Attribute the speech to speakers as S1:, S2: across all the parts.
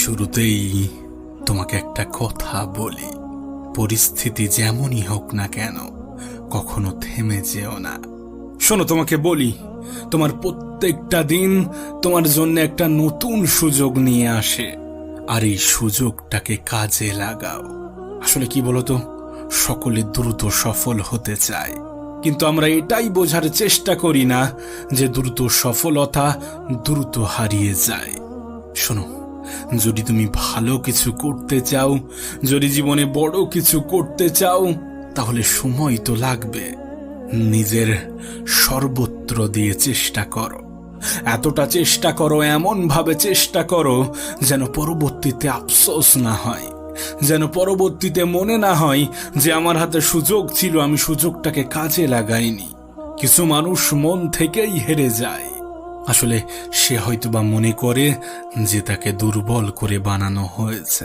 S1: শুরুতেই তোমাকে একটা কথা বলি। পরিস্থিতি যেমনই হোক না কেন, কখনো থেমে যেও না। শোনো, তোমাকে বলি, তোমার প্রত্যেকটা দিন তোমার জন্য একটা নতুন সুযোগ নিয়ে আসে। আর এই সুযোগটাকে কাজে লাগাও। আসলে কি বলতো, সকলে দ্রুত সফল হতে চায়। কিন্তু আমরা এটাই বোঝার চেষ্টা করি না যে দ্রুত সফলতা দ্রুত হারিয়ে যায়। শোনো যদি তুমি ভালো কিছু করতে চাও, যদি জীবনে বড় কিছু করতে চাও, তাহলে সময় তো লাগবে। নিজের সর্বত্র দিয়ে চেষ্টা করো। এতটা চেষ্টা করো এমন ভাবে চেষ্টা করো, যেন পরবর্তীতে আফসোস না হয়। যেন পরবর্তীতে মনে না হয় যে আমার হাতে সুযোগ ছিল, আমি সুযোগটাকে কাজে লাগাইনি। কিছু মানুষ মন থেকেই হেরে যায়। আসলে সে হয়তোবা মনে করে যে তাকে দুর্বল করে বানানো হয়েছে।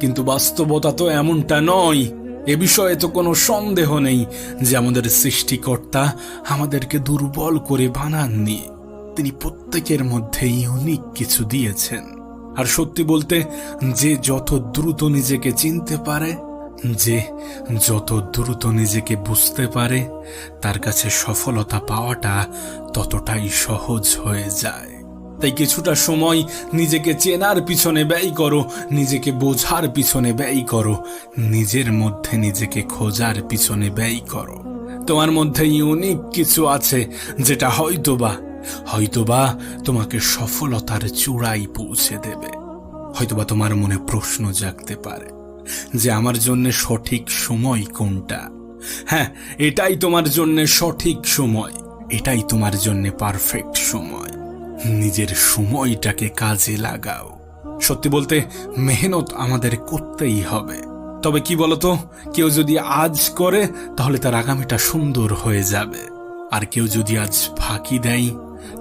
S1: কিন্তু বাস্তবতা তো এমনটা নয়। এ বিষয়ে তো কোনো সন্দেহ নেই যে আমাদের সৃষ্টিকর্তা আমাদেরকে দুর্বল করে বানাননি। তিনি প্রত্যেকের মধ্যে ইউনিক কিছু দিয়েছেন। আর সত্যি বলতে, যে যত দ্রুত নিজেকে চিনতে পারে যে যত দ্রুত নিজেকে বুঝতে পারে, তার কাছে সফলতা পাওয়াটা ততটাই সহজ হয়ে যায়। তাই কিছুটা সময় নিজেকে চেনার পিছনে ব্যয় করো, নিজেকে বোঝার পিছনে ব্যয় করো, নিজের মধ্যে নিজেকে খোঁজার পিছনে ব্যয় করো। তোমার মধ্যে ইউনিক কিছু আছে, যেটা হয়তোবা হয়তোবা তোমাকে সফলতার চূড়াই পৌঁছে দেবে। হয়তোবা তোমার মনে প্রশ্ন জাগতে পারে। যে আমার জন্য সঠিক সময় কোনটা? হ্যাঁ এটাই তোমার জন্য সঠিক সময়। এটাই তোমার জন্য পারফেক্ট সময়। নিজের সময়টাকে কাজে লাগাও। সত্যি বলতে, মেহনত আমাদের করতেই হবে। তবে কি বলতো, কেউ যদি আজ করে, তাহলে তার আগামীটা সুন্দর হয়ে যাবে। আর কেউ যদি আজ ফাঁকি দেয়,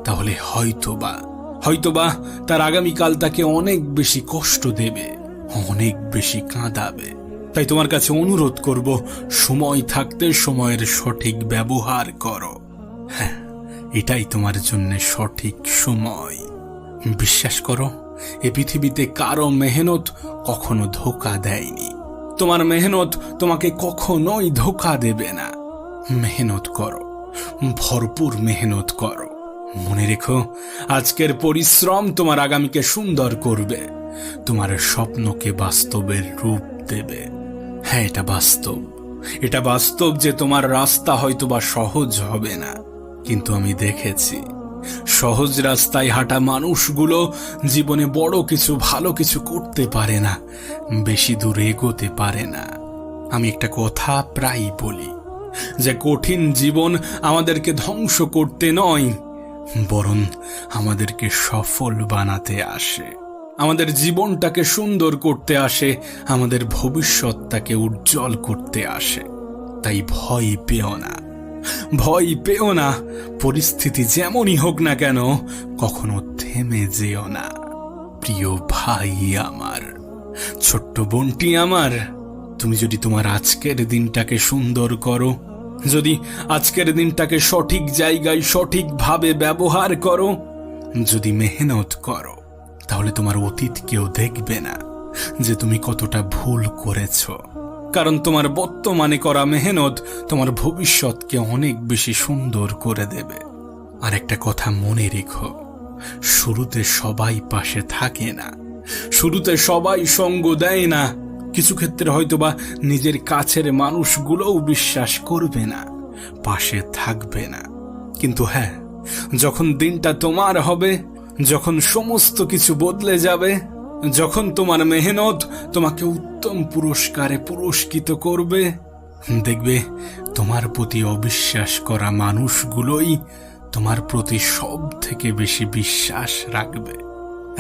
S1: তাহলে হয়তোবা হয়তোবা তার আগামীকাল তাকে অনেক বেশি কষ্ট দেবে। অনেক বেশি কাঁদাবে। তাই তোমার কাছে অনুরোধ করব, সময় থাকতে সময়ের সঠিক ব্যবহার করো। হ্যাঁ এটাই তোমার জন্য সঠিক সময়। বিশ্বাস করো, এ পৃথিবীতে কারও মেহনত কখনো ধোকা দেয়নি। তোমার মেহনত তোমাকে কখনোই ধোকা দেবে না। মেহনত করো, ভরপুর মেহনত করো। মনে রেখো, আজকের পরিশ্রম তোমার আগামীকে সুন্দর করবে। তোমার স্বপ্নকে বাস্তবের রূপ দেবে। হ্যাঁ এটা বাস্তব। এটা বাস্তব যে তোমার রাস্তা হয়তোবা সহজ হবে না। কিন্তু আমি দেখেছি, সহজ রাস্তায় হাঁটা মানুষগুলো জীবনে বড় কিছু, ভালো কিছু করতে পারে না, বেশি দূর এগোতে পারে না। আমি একটা কথা প্রায় বলি, যে কঠিন জীবন আমাদেরকে ধ্বংস করতে নয়, বরং আমাদেরকে সফল বানাতে আসে। আমাদের জীবনটাকে সুন্দর করতে আসে, আমাদের ভবিষ্যৎটাকে উজ্জ্বল করতে আসে। তাই ভয় পেও না। ভয় পেও না। পরিস্থিতি যেমনই হোক না কেন, কখনো থেমে যেও না। প্রিয় ভাই আমার, ছোট্ট বোনটি আমার, তুমি যদি তোমার আজকের দিনটাকে সুন্দর করো, যদি আজকের দিনটাকে সঠিক জায়গায় সঠিকভাবে ব্যবহার করো, যদি মেহনত করো তাহলে তোমার অতীত কেউ দেখবে না যে তুমি কতটা ভুল করেছ। কারণ তোমার বর্তমানে করা মেহনত তোমার ভবিষ্যৎকে অনেক বেশি সুন্দর করে দেবে। আর একটা কথা মনে রেখো, শুরুতে সবাই পাশে থাকে না। শুরুতে সবাই সঙ্গ দেয় না। কিছু ক্ষেত্রে হয়তোবা নিজের কাছের মানুষগুলোও বিশ্বাস করবে না, পাশে থাকবে না। কিন্তু হ্যাঁ যখন দিনটা তোমার হবে যখন সমস্ত কিছু বদলে যাবে, যখন তোমার মেহনত তোমাকে উত্তম পুরস্কারে পুরস্কৃত করবে, দেখবে তোমার প্রতি অবিশ্বাস করা মানুষগুলোই তোমার প্রতি সব থেকে বেশি বিশ্বাস রাখবে।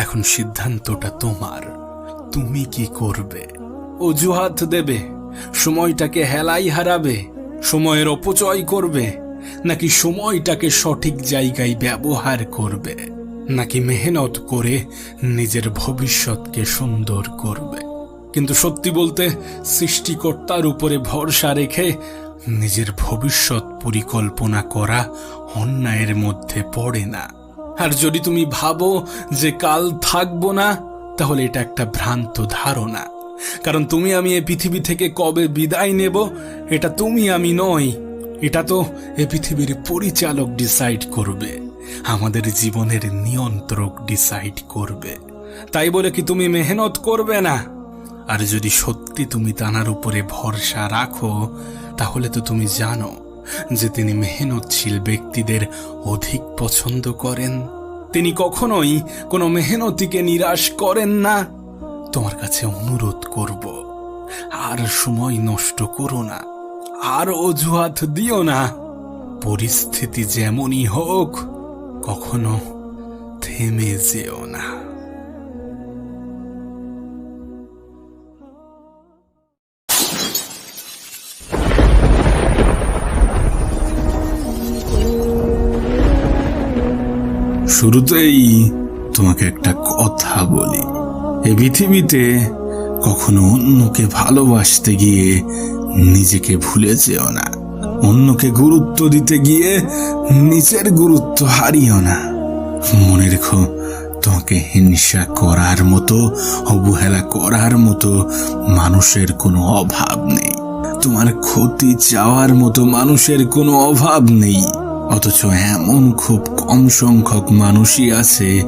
S1: এখন সিদ্ধান্তটা তোমার। তুমি কি করবে? অজুহাত দেবে। সময়টাকে হেলাই হারাবে। সময়ের অপচয় করবে। নাকি সময়টাকে সঠিক জায়গায় ব্যবহার করবে? নাকি মেহনত করে নিজের ভবিষ্যৎকে সুন্দর করবে? কিন্তু সত্যি বলতে, সৃষ্টিকর্তার উপরে ভরসা রেখে নিজের ভবিষ্যৎ পরিকল্পনা করা অন্যায়ের মধ্যে পড়ে না। আর যদি তুমি ভাবো যে কাল থাকব না, তাহলে এটা একটা ভ্রান্ত ধারণা। কারণ তুমি আমি এ পৃথিবী থেকে কবে বিদায় নেব, এটা তুমি আমি নই, এটা তো এ পৃথিবীর পরিচালক ডিসাইড করবে। আমাদের জীবনের নিয়ন্ত্রক ডিসাইড করবে। তাই বলে কি তুমি মেহনত করবে না? আর যদি সত্যি তুমি তানার উপরে ভরসা রাখো, তাহলে তো তুমি জানো যে তিনি মেহনতশীল ব্যক্তিদের অধিক পছন্দ করেন। তিনি কখনোই কোনো মেহনতিকে নিরাশ করেন না। তোমার কাছে অনুরোধ করব, আর সময় নষ্ট করো না, আর অজুহাত দিও না। পরিস্থিতি যেমনই হোক কখনো থেমে যেও না। শুরুতেই তোমাকে একটা কথা বলি। এ পৃথিবীতে কখনো অন্যকে ভালোবাসতে গিয়ে নিজেকে ভুলে যেও না। অন্যকে গুরুত্ব দিতে গিয়ে নিজের গুরুত্ব হারিও না। মনে রেখো, তোমাকে হিংসা করার মতো, অবহেলা করার মতো মানুষের কোনো অভাব নেই। তোমার ক্ষতি চাওয়ার মতো মানুষের কোনো অভাব নেই। অথচ এমন খুব কম সংখ্যক মানুষই আছে,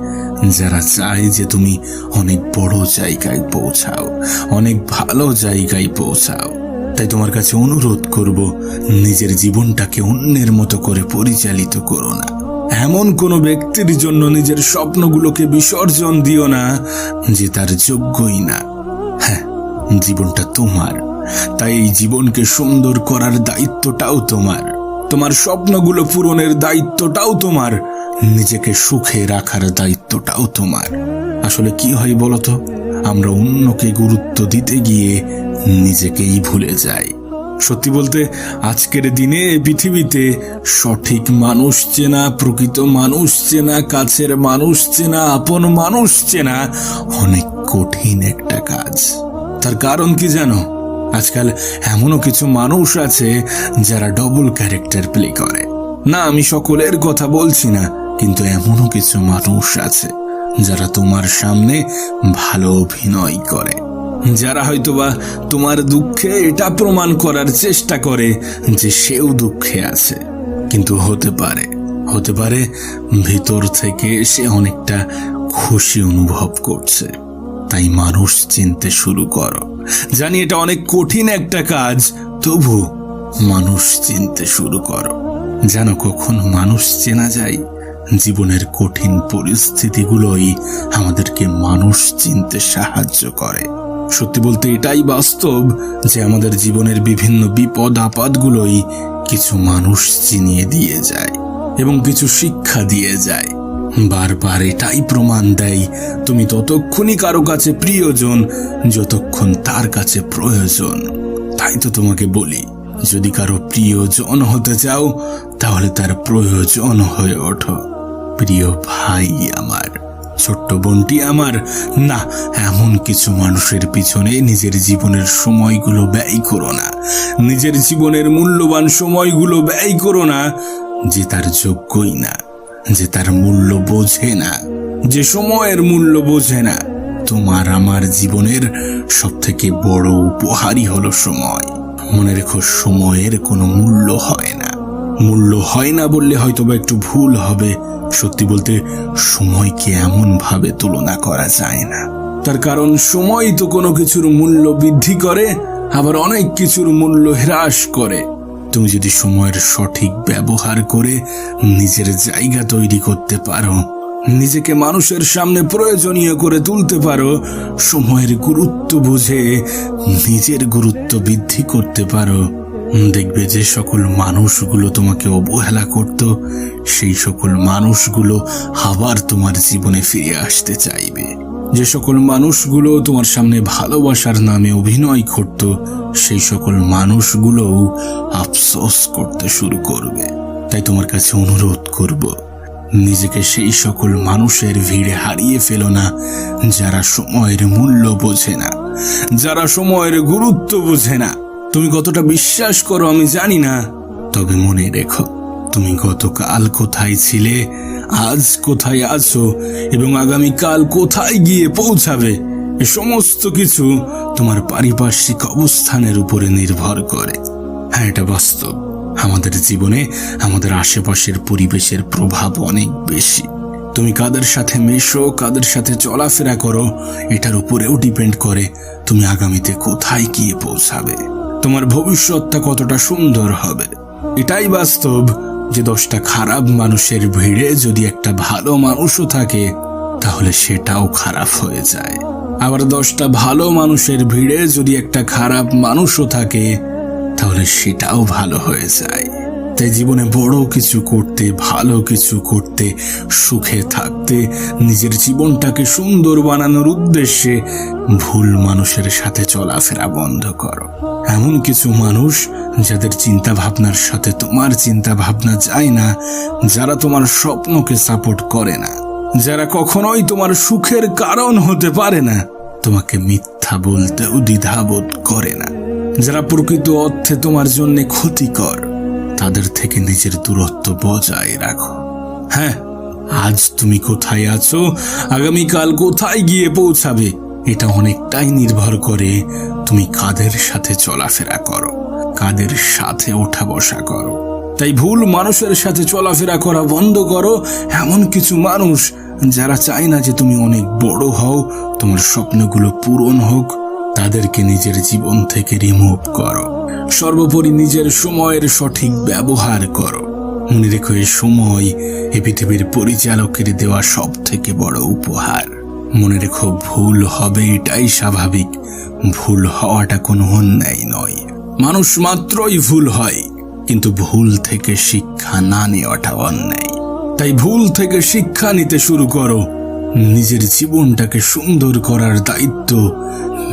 S1: যারা চায় যে তুমি অনেক বড় জায়গায় পৌঁছাও, অনেক ভালো জায়গায় পৌঁছাও। তাই তোমার কাছে অনুরোধ করব, নিজের জীবনটাকে অন্যের মতো করে পরিচালিত করো না। এমন কোনো ব্যক্তির জন্য নিজের স্বপ্নগুলোকে বিসর্জন দিও না যে তার যোগ্যই না। হ্যাঁ জীবনটা তোমার। তাই এই জীবনকে সুন্দর করার দায়িত্বটাও তোমার। তোমার স্বপ্নগুলো পূরণের দায়িত্বটাও তোমার। নিজেকে সুখে রাখার দায়িত্বটাও তোমার। আসলে কি হয় বলতো? আমরা অন্যকে গুরুত্ব দিতে গিয়ে নিজেকেই ভুলে যাই। সত্যি বলতে আজকের দিনে পৃথিবীতে সঠিক মানুষ চেনা, প্রকৃত মানুষ চেনা, কাছের মানুষ চেনা, আপন মানুষ চেনা অনেক কঠিন একটা কাজ। তার কারণ কি জানো? আজকাল এমনও কিছু মানুষ আছে যারা ডবল ক্যারেক্টার প্লে করে। না, আমি সকলের কথা বলছি না, কিন্তু এমনও কিছু মানুষ আছে যারা তোমার সামনে ভালো অভিনয় করে। যারা হয়তোবা তোমার দুঃখে এটা প্রমাণ করার চেষ্টা করে যে সেও দুঃখে আছে। কিন্তু হতে পারে হতে পারে ভিতর থেকে সে অনেকটা খুশি অনুভব করছে। তাই মানুষ চিনতে শুরু করো। জানি এটা অনেক কঠিন একটা কাজ, তবু মানুষ চিনতে শুরু করো। যেন কখন মানুষ চেনা যায়? জীবনের কঠিন পরিস্থিতিগুলোই আমাদেরকে মানুষ চিনতে সাহায্য করে। সত্যি বলতে এটাই বাস্তব যে আমাদের জীবনের বিভিন্ন বিপদ আপদগুলোই কিছু মানুষ চিনিয়ে দিয়ে যায় এবং কিছু শিক্ষা দিয়ে যায়। বারবার এটাই প্রমাণ দেয়, তুমি ততক্ষণই কারও কাছে প্রিয়জন, যতক্ষণ তার কাছে প্রয়োজন। তাই তো তোমাকে বলি, যদি কারও প্রিয়জন হতে চাও, তাহলে তার প্রয়োজন হয়ে ওঠো। প্রিয় ভাই আমার। ছোট্ট বোনটি আমার। না, এমন কিছু মানুষের পিছনে নিজের জীবনের সময়গুলো ব্যয় করো না। নিজের জীবনের মূল্যবান সময়গুলো ব্যয় করো না, যে তার যোগ্যই না, যে তার মূল্য বোঝে না। যে সময়ের মূল্য বোঝে না, তোমার আমার জীবনের সব থেকে বড় উপহারই হলো সময়। মনে রেখো, সময়ের কোনো মূল্য হয় না। মূল্য হয় না বললে হয়তো বা একটু ভুল হবে। সত্যি বলতে, সময়কে এমন ভাবে তুলনা করা যায় না। তার কারণ, সময় তো কোনো কিছুর মূল্য বৃদ্ধি করে, আবার অনেক কিছুর মূল্য হ্রাস করে। তুমি যদি সময়ের সঠিক ব্যবহার করে নিজের জায়গা তৈরি করতে পারো, নিজেকে মানুষের সামনে প্রয়োজনীয় করে তুলতে পারো, সময়ের গুরুত্ব বুঝে নিজের গুরুত্ব বৃদ্ধি করতে পারো। দেখবে যে সকল মানুষগুলো তোমাকে অবহেলা করত, সেই সকল মানুষগুলো আবার তোমার জীবনে ফিরে আসতে চাইবে। যে সকল মানুষগুলো তোমার সামনে ভালোবাসার নামে অভিনয় করত, সেই সকল মানুষগুলোও আফসোস করতে শুরু করবে। তাই তোমার কাছে অনুরোধ করব, নিজেকে সেই সকল মানুষের ভিড়ে হারিয়ে ফেলো না, যারা সময়ের মূল্য বোঝে না, যারা সময়ের গুরুত্ব বোঝে না। তুমি কতটা বিশ্বাস করো আমি জানি না। তবে মনে রেখো, তুমি গতকাল কোথায় ছিলে, আজ কোথায় আছো, এবং আগামীকাল কোথায় গিয়ে পৌঁছাবে, এ সমস্ত কিছু তোমার পারিপার্শ্বিক অবস্থানের উপরে নির্ভর করে। হ্যাঁ এটা বাস্তব। আমাদের জীবনে আমাদের আশেপাশের পরিবেশের প্রভাব অনেক বেশি। তুমি কাদের সাথে মেশো, কাদের সাথে চলাফেরা করো, এটার উপরেও ডিপেন্ড করে তুমি আগামীতে কোথায় গিয়ে পৌঁছাবে। তোমার ভবিষ্যৎটা কতটা সুন্দর হবে। এটাই বাস্তব যে দশটা খারাপ মানুষের ভিড়ে যদি একটা ভালো মানুষও থাকে, তাহলে সেটাও খারাপ হয়ে যায়। আবার দশটা ভালো মানুষের ভিড়ে যদি একটা খারাপ মানুষও থাকে, তাহলে সেটাও ভালো হয়ে যায়। তাই জীবনে বড় কিছু করতে, ভালো কিছু করতে, সুখে থাকতে, নিজের জীবনটাকে সুন্দর বানানোর উদ্দেশ্যে ভুল মানুষের সাথে চলাফেরা বন্ধ করো। এমন কিছু মানুষ যাদের চিন্তা ভাবনার সাথে তোমার চিন্তা ভাবনা যায় না, যারা তোমার স্বপ্নকে সাপোর্ট করে না, যারা কখনোই তোমার সুখের কারণ হতে পারে না, তোমাকে মিথ্যা বলতেও দ্বিধাবোধ করে না। যারা প্রকৃত অর্থে তোমার জন্য ক্ষতিকর, তাদের থেকে নিজের দূরত্ব বজায় রাখো। হ্যাঁ আজ তুমি কোথায় আছো? আগামীকাল কোথায় গিয়ে পৌঁছাবে? এটা অনেকটাই নির্ভর করে তুমি কাদের সাথে চলাফেরা করো, কাদের সাথে ওঠা বসা করো। তাই ভুল মানুষের সাথে চলাফেরা করা বন্ধ করো, এমন কিছু মানুষ যারা চায় না যে তুমি অনেক বড় হও, তোমার স্বপ্নগুলো পূরণ হোক, তাদেরকে নিজের জীবন থেকে রিমুভ করো। সর্বোপরি নিজের সময়ের সঠিক ব্যবহার করো। মনে রেখো সময় এ পৃথিবীর পরিচালকের দেওয়া সব থেকে বড় উপহার। মনে রেখো ভুল হবে, এটাই স্বাভাবিক। ভুল হওয়াটা কোনো অন্যায় নয়। মানুষ মাত্রই ভুল হয়, কিন্তু ভুল থেকে শিক্ষা না নেওয়াটা অন্যায়। তাই ভুল থেকে শিক্ষা নিতে শুরু করো। নিজের জীবনটাকে সুন্দর করার দায়িত্ব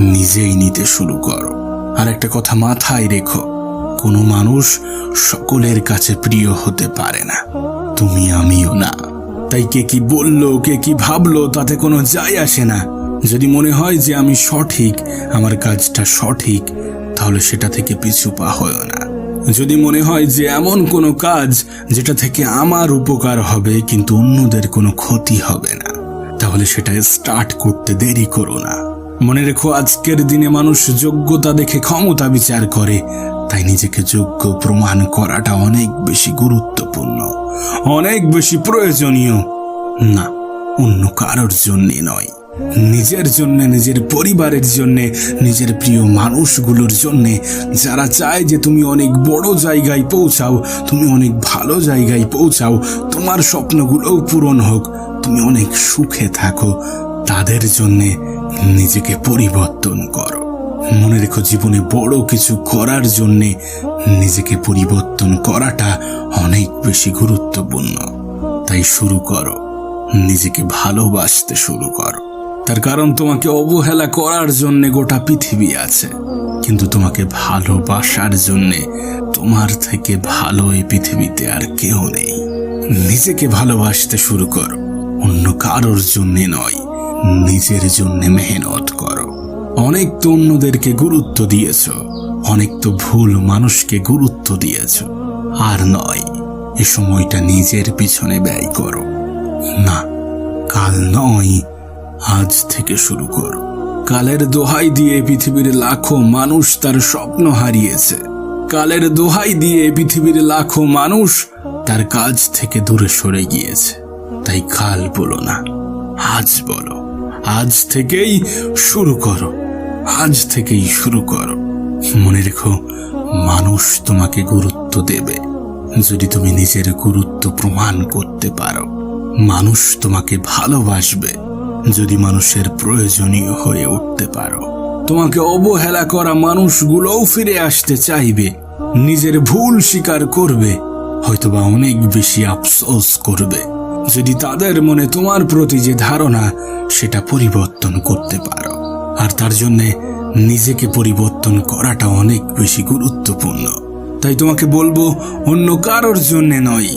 S1: নিজেই নিতে শুরু করো। আর একটা কথা মাথায় রেখো, কোনো মানুষ সকলের কাছে প্রিয় হতে পারে না। তুমি আমিও না। তাই কে কি বলল, কে কি ভাবলো, তাতে কোনো যাই আসে না। যদি মনে হয় যে আমি সঠিক, আমার কাজটা সঠিক, তাহলে সেটা থেকে পিছু পা হয় না। যদি মনে হয় যে এমন কোনো কাজ যেটা থেকে আমার উপকার হবে, কিন্তু অন্যদের কোনো ক্ষতি হবে না, তাহলে সেটা স্টার্ট করতে দেরি করো না। মনে রেখো, আজকের দিনে মানুষ যোগ্যতা দেখে ক্ষমতা বিচার করে। তাই নিজেকে যোগ্য প্রমাণ করাটা অনেক বেশি গুরুত্বপূর্ণ, অনেক বেশি প্রয়োজনীয়। না, অন্য কারোর জন্যে নয়। নিজের জন্য, নিজের পরিবারের জন্য, নিজের প্রিয় মানুষগুলোর জন্য। যারা চায় যে তুমি অনেক বড় জায়গায় পৌঁছাও, তুমি অনেক ভালো জায়গায় পৌঁছাও, তোমার স্বপ্নগুলোও পূরণ হোক, তুমি অনেক সুখে থাকো। তাদের জন্য নিজেকে পরিবর্তন করো। মনে রেখো জীবনে বড় কিছু করার জন্য নিজেকে পরিবর্তন করাটা অনেক বেশি গুরুত্বপূর্ণ। তাই শুরু করো। নিজেকে ভালোবাসতে শুরু করো। তার কারণ তোমাকে অবহেলা করার জন্য গোটা পৃথিবী আছে। কিন্তু তোমাকে ভালোবাসার জন্য তোমার থেকে ভালো এই পৃথিবীতে আর কেউ নেই। নিজেকে ভালোবাসতে শুরু করো। অন্য কারোর জন্যে নয়। নিজের জন্য মেহনত করো। অনেক তো অন্যদেরকে গুরুত্ব দিয়েছ। অনেক তো ভুল মানুষকে গুরুত্ব দিয়েছ। আর নয়, এ সময়টা নিজের পিছনে ব্যয় করো। না, কাল নয়, আজ থেকে শুরু করো। কালের দোহাই দিয়ে পৃথিবীর লাখো মানুষ তার স্বপ্ন হারিয়েছে। কালের দোহাই দিয়ে পৃথিবীর লাখো মানুষ তার কাজ থেকে দূরে সরে গিয়েছে। তাই কাল বলো না, আজ বলো। আজ থেকেই শুরু করো। আজ থেকেই শুরু করো। মনে রেখো, মানুষ তোমাকে গুরুত্ব দেবে। যদি তুমি নিজের গুরুত্ব প্রমাণ করতে পারো, মানুষ তোমাকে ভালোবাসবে। যদি মানুষের প্রয়োজনীয় হয়ে উঠতে পারো, তোমাকে অবহেলা করা মানুষগুলোও ফিরে আসতে চাইবে। নিজের ভুল স্বীকার করবে, হয়তোবা অনেক বেশি আফসোস করবে। যদি তাদের মনে তোমার প্রতি যে ধারণা, সেটা পরিবর্তন করতে পারো। আর তার জন্যে নিজেকে পরিবর্তন করাটা অনেক বেশি গুরুত্বপূর্ণ। তাই তোমাকে বলব, অন্য কারোর জন্যে নয়,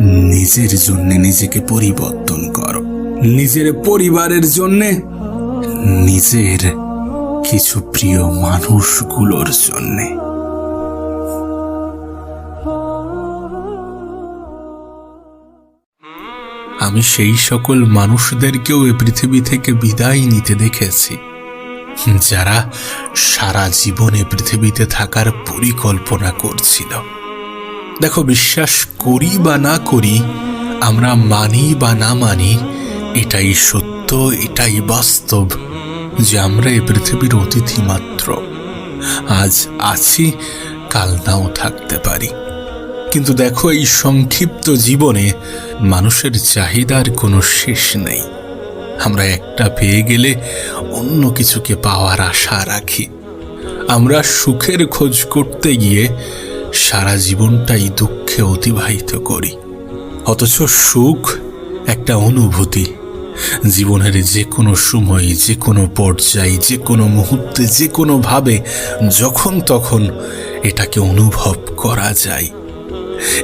S1: নিজের জন্য নিজেকে পরিবর্তন করো। নিজের পরিবারের জন্যে, নিজের কিছু প্রিয় মানুষগুলোর জন্যে। আমি সেই সকল মানুষদেরকেও এ পৃথিবী থেকে বিদায় নিতে দেখেছি। যারা সারা জীবনে পৃথিবীতে থাকার পরিকল্পনা করছিল। দেখো, বিশ্বাস করি বা না করি, আমরা মানি বা না মানি, এটাই সত্য, এটাই বাস্তব যে আমরা এই পৃথিবীর অতিথি মাত্র। আজ আছি, কাল নাও থাকতে পারি। কিন্তু দেখো এই সংক্ষিপ্ত জীবনে মানুষের চাহিদার কোনো শেষ নেই। আমরা একটা পেয়ে গেলে অন্য কিছুকে পাওয়ার আশা রাখি। আমরা সুখের খোঁজ করতে গিয়ে সারা জীবনটাই দুঃখে অতিবাহিত করি। অথচ সুখ একটা অনুভূতি। জীবনের যে কোনো সময় যে কোনো পর্যায়ে যে কোনো মুহূর্তে যে কোনোভাবে যখন তখন এটাকে অনুভব করা যায়।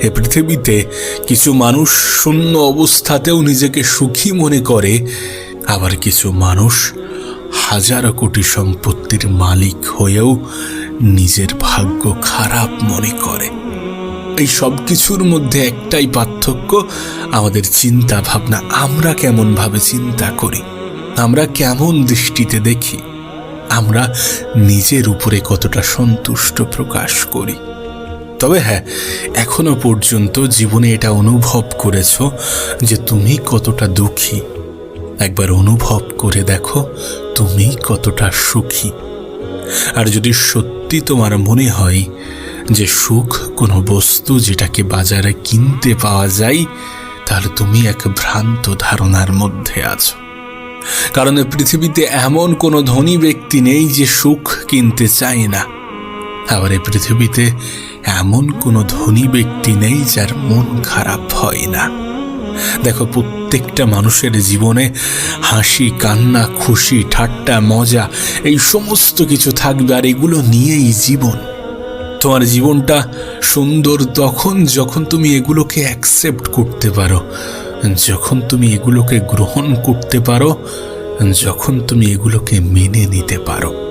S1: এ পৃথিবীতে কিছু মানুষ শূন্য অবস্থাতেও নিজেকে সুখী মনে করে, আবার কিছু মানুষ হাজারো কোটি সম্পত্তির মালিক হয়েও নিজের ভাগ্য খারাপ মনে করে। এই সব কিছুর মধ্যে একটাই পার্থক্য, আমাদের চিন্তা ভাবনা আমরা কেমনভাবে চিন্তা করি, আমরা কেমন দৃষ্টিতে দেখি, আমরা নিজের উপরে কতটা সন্তুষ্ট প্রকাশ করি। তবে হ্যাঁ এখনও পর্যন্ত জীবনে এটা অনুভব করেছ যে তুমি কতটা দুঃখী। একবার অনুভব করে দেখো, তুমি কতটা সুখী। আর যদি সত্যি তোমার মনে হয় যে সুখ কোনো বস্তু যেটাকে বাজারে কিনতে পাওয়া যায়, তাহলে তুমি এক ভ্রান্ত ধারণার মধ্যে আছো। কারণ পৃথিবীতে এমন কোনো ধনী ব্যক্তি নেই যে সুখ কিনতে চায় না। আবার এই পৃথিবীতে এমন কোনো ধনী ব্যক্তি নেই যার মন খারাপ হয় না। দেখো, প্রত্যেকটা মানুষের জীবনে হাসি, কান্না, খুশি, ঠাট্টা, মজা, এই সমস্ত কিছু থাকবে আর এগুলো নিয়েই জীবন। তোমার জীবনটা সুন্দর তখন যখন তুমি এগুলোকে অ্যাকসেপ্ট করতে পারো, যখন তুমি এগুলোকে গ্রহণ করতে পারো, যখন তুমি এগুলোকে মেনে নিতে পারো।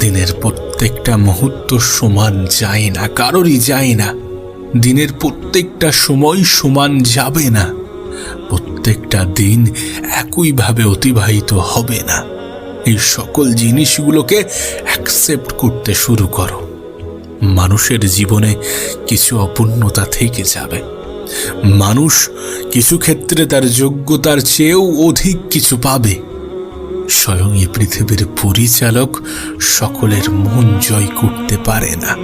S1: দিনের প্রত্যেকটা মুহূর্ত সমান যায় না, কারোরই যায় না। দিনের প্রত্যেকটা সময় সমান যাবে না। প্রত্যেকটা দিন একইভাবে অতিবাহিত হবে না। এই সকল জিনিসগুলোকে অ্যাকসেপ্ট করতে শুরু করো। মানুষের জীবনে কিছু অপূর্ণতা থেকে যাবে। মানুষ কিছু ক্ষেত্রে তার যোগ্যতার চেয়েও অধিক কিছু পাবে। স্বয়ং এই পৃথিবীর পরিচালক সকলের মন জয় করতে পারে না।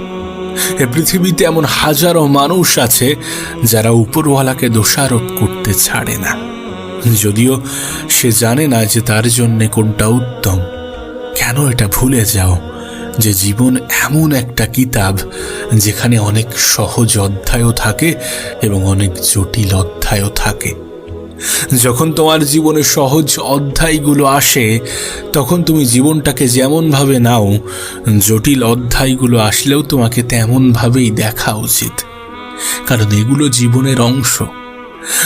S1: এ পৃথিবীতে এমন হাজারো মানুষ আছে যারা উপরওয়ালাকে দোষারোপ করতে ছাড়ে না। যদিও সে জানে না যে তার জন্যে কোনটা উত্তম। কেন এটা ভুলে যাও যে জীবন এমন একটা কিতাব যেখানে অনেক সহজ অধ্যায়ও থাকে এবং অনেক জটিল অধ্যায়ও থাকে। যখন তোমার জীবনে সহজ অধ্যায়গুলো আসে, তখন তুমি জীবনটাকে যেমনভাবে নাও, জটিল অধ্যায়গুলো আসলেও তোমাকে তেমনভাবেই দেখা উচিত। কারণ এগুলো জীবনের অংশ।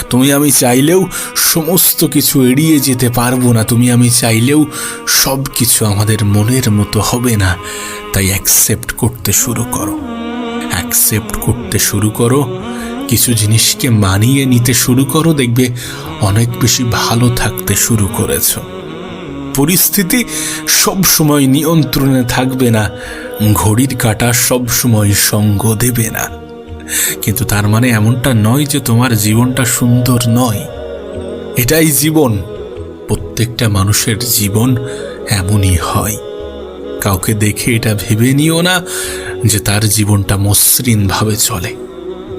S1: তুমি আমি চাইলেও সমস্ত কিছু এড়িয়ে যেতে পারব না। তুমি আমি চাইলেও সব কিছু আমাদের মনের মতো হবে না। তাই অ্যাকসেপ্ট করতে শুরু করো। অ্যাকসেপ্ট করতে শুরু করো। কিছু জিনিসকে মানিয়ে নিতে শুরু করো, দেখবে অনেক বেশি ভালো থাকতে শুরু করেছ। পরিস্থিতি সব সময় নিয়ন্ত্রণে থাকবে না, ঘড়ির কাঁটা সব সময় সঙ্গ দেবে না। কিন্তু তার মানে এমনটা নয় যে তোমার জীবনটা সুন্দর নয়। এটাই জীবন, প্রত্যেকটা মানুষের জীবন এমনই হয়। কাউকে দেখে এটা ভেবে নিও না যে তার জীবনটা মসৃণভাবে চলে।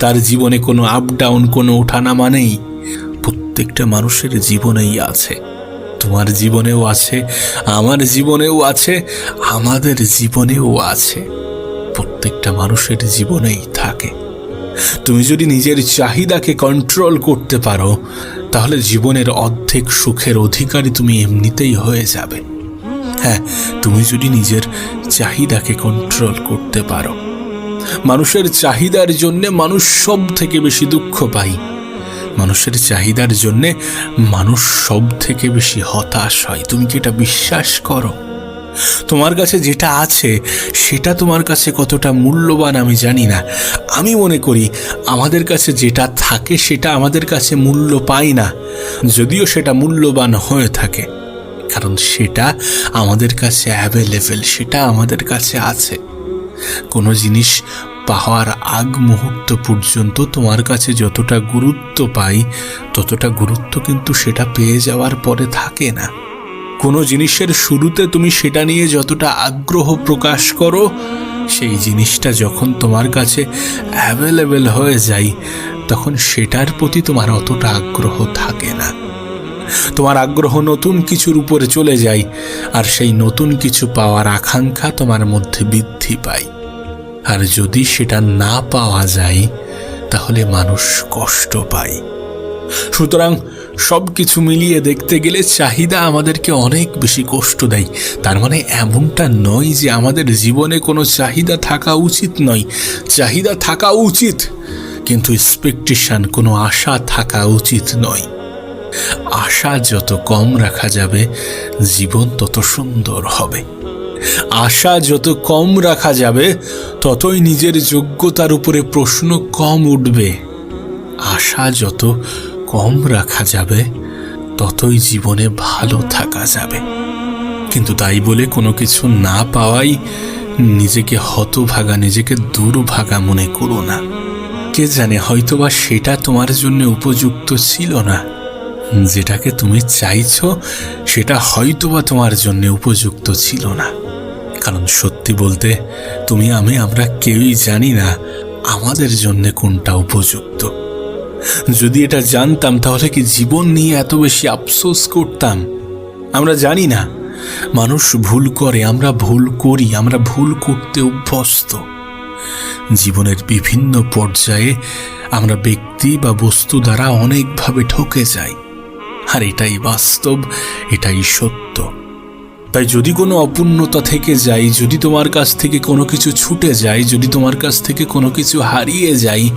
S1: তার জীবনে কোনো আপ ডাউন কোনো ওঠানামা নেই। প্রত্যেকটা মানুষের জীবনেই আছে। তোমার জীবনেও আছে, আমার জীবনেও আছে, আমাদের জীবনেও আছে। প্রত্যেকটা মানুষের জীবনেই থাকে। তুমি যদি নিজের চাহিদাকে কন্ট্রোল করতে পারো, তাহলে জীবনের অর্ধেক সুখের অধিকারী তুমি এমনিতেই হয়ে যাবে। হ্যাঁ তুমি যদি নিজের চাহিদাকে কন্ট্রোল করতে পারো। মানুষের চাহিদার জন্য মানুষ সব থেকে বেশি দুঃখ পায়। মানুষের চাহিদার জন্য মানুষ সব থেকে বেশি হতাশ হয়। তুমি কি এটা বিশ্বাস করো? তোমার কাছে যেটা আছে, সেটা তোমার কাছে কতটা মূল্যবান আমি জানি না। আমি মনে করি, আমাদের কাছে যেটা থাকে, সেটা আমাদের কাছে মূল্য পায় না। যদিও সেটা মূল্যবান হয়ে থাকে, কারণ সেটা আমাদের কাছে অ্যাভেলেবেল সেটা আমাদের কাছে আছে। কোনো জিনিস পাওয়ার আগ মুহূর্ত পর্যন্ত তোমার কাছে যতটা গুরুত্ব পাই, ততটা গুরুত্ব কিন্তু সেটা পেয়ে যাওয়ার পরে থাকে না। কোনো জিনিসের শুরুতে তুমি সেটা নিয়ে যতটা আগ্রহ প্রকাশ করো, সেই জিনিসটা যখন তোমার কাছে অ্যাভেলেবেল হয়ে যায়, তখন সেটার প্রতি তোমার অতটা আগ্রহ থাকে না। তোমার আগ্রহ নতুন কিছুর উপরে চলে যায়, আর সেই নতুন কিছু পাওয়ার আকাঙ্ক্ষা তোমার মধ্যে বৃদ্ধি পায়। আর যদি সেটা না পাওয়া যায়, তাহলে মানুষ কষ্ট পায়। সুতরাং সব কিছু মিলিয়ে দেখতে গেলে চাহিদা আমাদেরকে অনেক বেশি কষ্ট দেয়। তার মানে এমনটা নয় যে আমাদের জীবনে কোনো চাহিদা থাকা উচিত নয়। চাহিদা থাকা উচিত, কিন্তু এক্সপেকটেশন কোনো আশা থাকা উচিত নয়। আশা যত কম রাখা যাবে, জীবন তত সুন্দর হবে। আশা যত কম রাখা যাবে, ততই নিজের যোগ্যতার উপরে প্রশ্ন কম উঠবে। আশা যত কম রাখা যাবে, ততই জীবনে ভালো থাকা যাবে। কিন্তু তাই বলে কোনো কিছু না পাওয়াই নিজেকে হতভাগা, নিজেকে দুর্ভাগা মনে করো না। কে জানে হয়তোবা সেটা তোমার জন্য উপযুক্ত ছিল না। যেটাকে তুমি চাইছো, সেটা হয়তোবা তোমার জন্য উপযুক্ত ছিল না। কারণ সত্যি বলতে, তুমি, আমি, আমরা কেউই জানি না আমাদের জন্য কোনটা উপযুক্ত। যদি এটা জানতাম, তাহলে কি জীবন নিয়ে এত বেশি আফসোস করতাম? আমরা জানি না। মানুষ ভুল করে, আমরা ভুল করি, আমরা ভুল করতে অভ্যস্ত। জীবনের বিভিন্ন পর্যায়ে আমরা ব্যক্তি বা বস্তু দ্বারা অনেকভাবে ঠকে যাই। আর এটাই বাস্তব, এটাই সত্য। তাই যদি কোনো অপূর্ণতা থেকে যাই, যদি তোমার কাছ থেকে কোনো কিছু ছুটে যায় যদি তোমার কাছ থেকে কোনো কিছু হারিয়ে যায়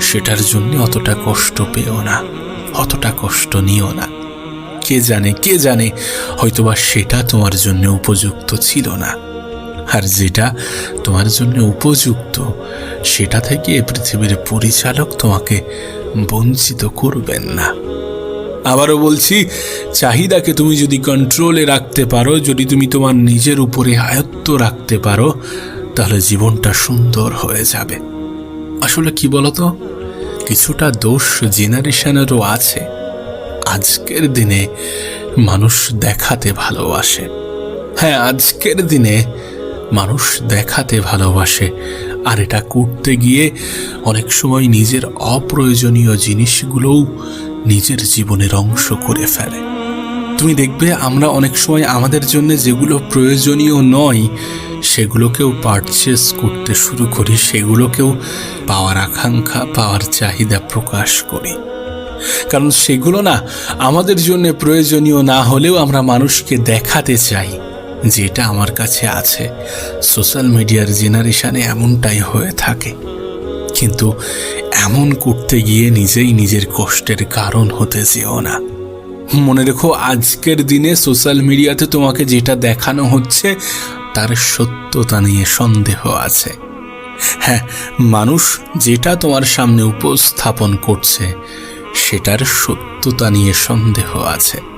S1: সেটার জন্য অতটা কষ্ট পেও না, অতটা কষ্ট নিও না। কে জানে কে জানে, হয়তোবা সেটা তোমার জন্য উপযুক্ত ছিল না। আর যেটা তোমার জন্য উপযুক্ত, সেটা থেকে পৃথিবীর পরিচালক তোমাকে বঞ্চিত করবেন না। আবারও বলছি, চাহিদাকে তুমি যদি কন্ট্রোলে রাখতে পারো, যদি তুমি তোমার নিজের উপরে আয়ত্ত রাখতে পারো, তাহলে জীবনটা সুন্দর হয়ে যাবে। আসলে কি বলতো? কিছুটা দোষ জেনারেশনেরও আছে। আজকের দিনে মানুষ দেখাতে ভালোবাসে। হ্যাঁ আজকের দিনে মানুষ দেখাতে ভালোবাসে। আর এটা করতে গিয়ে অনেক সময় নিজের অপ্রয়োজনীয় জিনিসগুলোও নিজের জীবনের অংশ করে ফেলে। তুমি দেখবে, আমরা অনেক সময় আমাদের জন্য যেগুলো প্রয়োজনীয় নয়, সেগুলোকেও পারচেস করতে শুরু করি, সেগুলোকেও পাওয়ার আকাঙ্ক্ষা, পাওয়ার চাহিদা প্রকাশ করি। কারণ সেগুলো না, আমাদের জন্য প্রয়োজনীয় না হলেও আমরা মানুষকে দেখাতে চাই, যেটা আমার কাছে আছে। সোশ্যাল মিডিয়ার জেনারেশনে এমনটাই হয়ে থাকে। কিন্তু এমন করতে গিয়ে নিজেই নিজের কষ্টের কারণ হতে যেও না। মনে রেখো, আজকের দিনে সোশ্যাল মিডিয়াতে তোমাকে যেটা দেখানো হচ্ছে, তার সত্যতা নিয়ে সন্দেহ আছে। হ্যাঁ মানুষ যেটা তোমার সামনে উপস্থাপন করছে, সেটার সত্যতা নিয়ে সন্দেহ আছে।